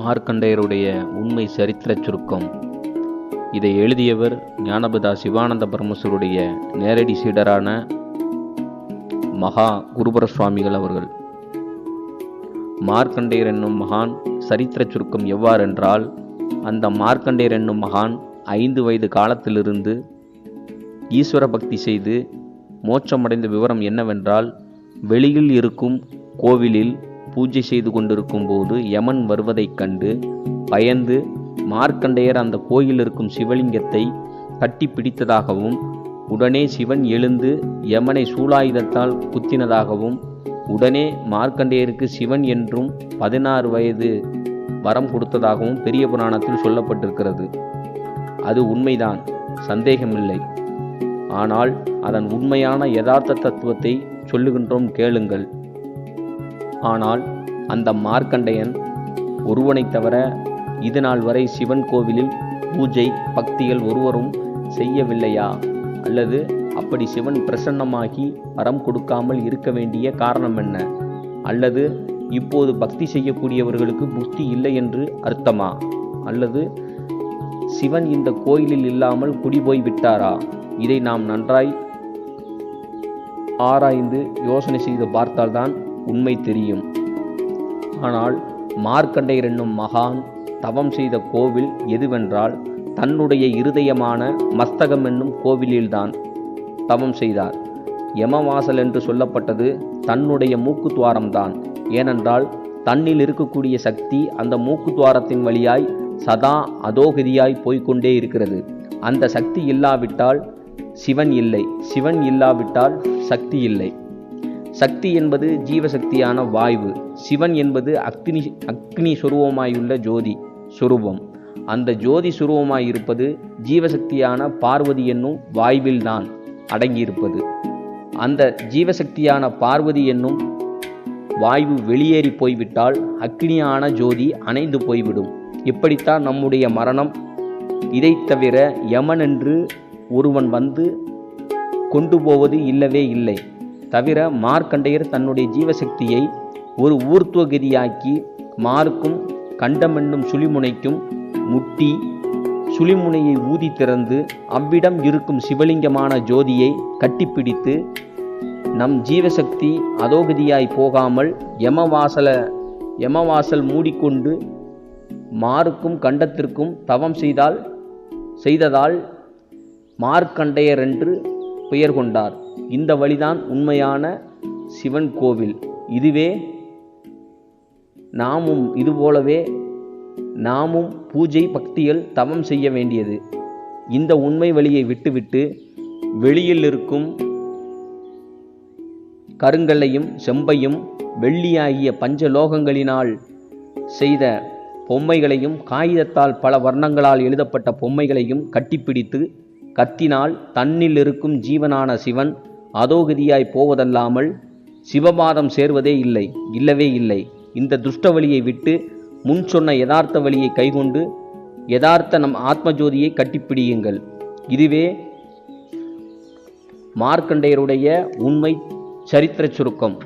மார்க்கண்டேயருடைய உண்மை சரித்திர சுருக்கம். இதை எழுதியவர் ஞானபிதா சிவானந்த பரமசுருடைய நேரடி சீடரான மகா குருபர சுவாமிகள் அவர்கள். மார்க்கண்டேயர் என்னும் மகான் சரித்திர சுருக்கம் எவ்வாறென்றால் அந்த மார்க்கண்டேயர் என்னும் மகான் ஐந்து வயது காலத்திலிருந்து ஈஸ்வர பக்தி செய்து மோட்சமடைந்த விவரம் என்னவென்றால் வெளியில் இருக்கும் கோவிலில் பூஜை செய்து கொண்டிருக்கும் போது யமன் வருவதைக் கண்டு பயந்து மார்க்கண்டேயர் அந்த கோயில் இருக்கும் சிவலிங்கத்தை கட்டி பிடித்ததாகவும் உடனே சிவன் எழுந்து யமனை சூலாயுதத்தால் குத்தினதாகவும் உடனே மார்க்கண்டேயருக்கு சிவன் என்றும் பதினாறு வயது வரம் கொடுத்ததாகவும் பெரிய புராணத்தில் சொல்லப்பட்டிருக்கிறது. அது உண்மைதான் சந்தேகமில்லை. ஆனால் அதன் உண்மையான யதார்த்த தத்துவத்தை சொல்லுகின்றோம் கேளுங்கள். ஆனால் அந்த மார்க்கண்டையன் ஒருவனைத் தவிர இது நாள் வரை சிவன் கோவிலில் பூஜை பக்திகள் ஒருவரும் செய்யவில்லையா? அல்லது அப்படி சிவன் பிரசன்னமாகி வரம் கொடுக்காமல் இருக்க வேண்டிய காரணம் என்ன? அல்லது இப்போது பக்தி செய்யக்கூடியவர்களுக்கு புத்தி இல்லை என்று அர்த்தமா? அல்லது சிவன் இந்த கோயிலில் இல்லாமல் குடிபோய் விட்டாரா? இதை நாம் நன்றாய் ஆராய்ந்து யோசனை செய்து பார்த்தால்தான் உண்மை தெரியும். ஆனால் மார்க்கண்டையர் என்னும் மகான் தவம் செய்த கோவில் எதுவென்றால் தன்னுடைய இருதயமான மஸ்தகம் என்னும் கோவிலில்தான் தவம் செய்தார். யமவாசல் என்று சொல்லப்பட்டது தன்னுடைய மூக்குத்துவாரம்தான் ஏனென்றால் தன்னில் இருக்கக்கூடிய சக்தி அந்த மூக்குத்துவாரத்தின் வழியாய் சதா அதோகதியாய் போய்கொண்டே இருக்கிறது. அந்த சக்தி இல்லாவிட்டால் சிவன் இல்லை. சிவன் இல்லாவிட்டால் சக்தி இல்லை. சக்தி என்பது ஜீவசக்தியான வாய்வு. சிவன் என்பது அக்னி அக்னி சுரூபமாயுள்ள ஜோதி சுரூபம். அந்த ஜோதி சுரூபமாயிருப்பது ஜீவசக்தியான பார்வதி என்னும் வாய்வில்தான் அடங்கியிருப்பது. அந்த ஜீவசக்தியான பார்வதி என்னும் வாய்வு வெளியேறி போய்விட்டால் அக்னியான ஜோதி அணைந்து போய்விடும். இப்படித்தான் நம்முடைய மரணம். இதை தவிர யமன் என்று ஒருவன் வந்து கொண்டு போவது இல்லவே இல்லை. தவிர மார்க்கண்டையர் தன்னுடைய ஜீவசக்தியை ஒரு ஊர்த்துவகதியாக்கி மார்க்கும் கண்டமென்னும் சுழிமுனைக்கும் முட்டி சுழிமுனையை ஊதி திறந்து அவ்விடம் இருக்கும் சிவலிங்கமான ஜோதியை கட்டிப்பிடித்து நம் ஜீவசக்தி அதோகதியாய் போகாமல் யமவாசல யமவாசல் மூடிக்கொண்டு மாருக்கும் கண்டத்திற்கும் தவம் செய்தால் செய்ததால் மார்க்கண்டையர் என்று பெயர் கொண்டார். இந்த வழிதான் உண்மையான சிவன் கோவில். இதுவே நாமும் இதுபோலவே நாமும் பூஜை பக்திகள் தவம் செய்ய வேண்டியது. இந்த உண்மை வழியை விட்டுவிட்டு வெளியில் இருக்கும் கருங்கல்லையும் செம்பையும் வெள்ளியாகிய பஞ்சலோகங்களினால் செய்த பொம்மைகளையும் காகிதத்தால் பல வர்ணங்களால் எழுதப்பட்ட பொம்மைகளையும் கட்டிப்பிடித்து கத்தினால் தன்னில் இருக்கும் ஜீவனான சிவன் அதோகதியாய் போவதல்லாமல் சிவபாதம் சேர்வதே இல்லை இல்லவே இல்லை. இந்த துஷ்ட வழியை விட்டு முன் சொன்ன யதார்த்த வழியை கைகொண்டு யதார்த்த நம் ஆத்மஜோதியை கட்டிப்பிடியுங்கள். இதுவே மார்க்கண்டையருடைய உண்மை சரித்திர சுருக்கம்.